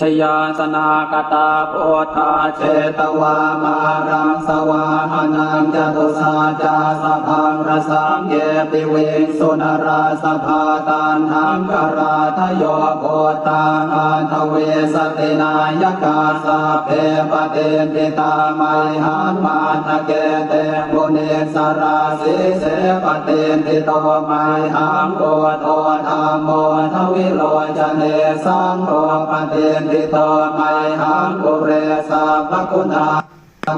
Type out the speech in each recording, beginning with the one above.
ชยาสนากตาโพธาเจตวามารังสวาหานังจตุสาจาสพังรสังเยปิเวงสุนราสภาตานหังกราทโยโพตาอาทเวสตินายกาสาเพปเตติตาไมหังมาทะเกเตมุเนสราสิเสปเตติโตไมหังโกโทธรรมโมทวิโรจ เนสังโฆปเตติโตไมหังกุเรสาภคุณา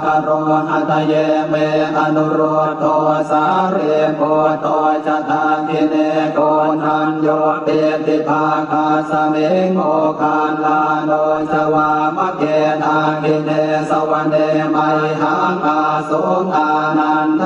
กโรหัตเยเมอนุโรโทสาเรโกโตจตาคิเนโกนันโยเปติภาคาสเมงโมคาลาโนจวามะเกทาคิเนสวเนไมหังอาสุอานันท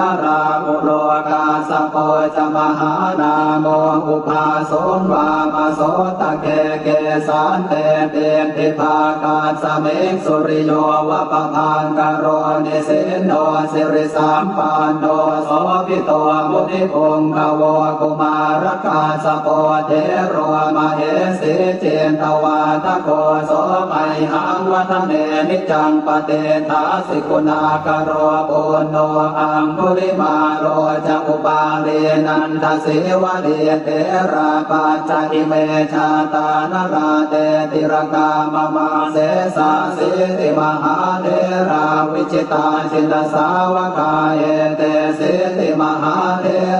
จมหานาโมอุปาสงวามโสตะเกเกสานเตเตติภาคาสเมงสุริโยวะปะพังกโรนิเสนโนสิริสามปานโนโสภิโตมุนิพงภวกุมารกาสโปเทโรมาเหสีเจนทวาทโกโสไมหังวัฒเนนิจังปเตทาสิกุณากโรปุโนอังคุลิมาโรจะอุปาเรนันทเสวะเดเตราปัจจิเมชาตานราเตติรกามมาเสสาสิติมหาเทราวิจิตาสินสาวกายเตสิติมหาเทร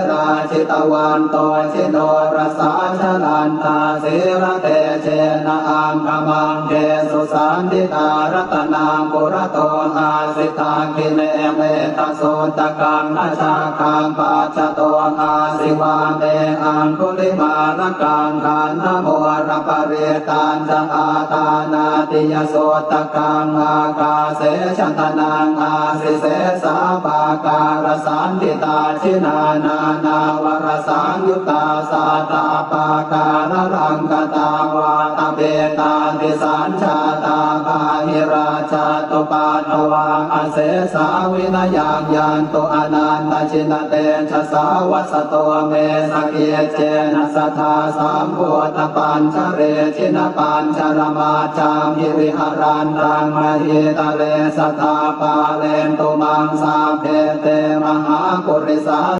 ชิตวันโตชิโนรสาชลันตาสิระเตเชนะอังคมังเกสุสันติตารัตนางปุระโตอาสิตาคิเนเมตโสตกังนาชาคังปัจจโตอาสิวาเมอังคุลิมาลกังขันนโมระปเรตันจังอาตานาติยโสตกังอากาเสชันตนังอาสิเสสาปาการสันติตาชินานานาวรสังยุตตาสาตาปาการรังกตาวาตเปตาติสัญชาตาปาหิราชาตุปาทวังอเสสาวินยางยานตุอนันตชินเตชะสาวัสโตเมสเกเจนะสทธาสามโพธปัญชเรชินปัญชรมาจามิริหารันรังมหิตะเลสทธาปาเลนตุมังสาเพเตมหาปุริสา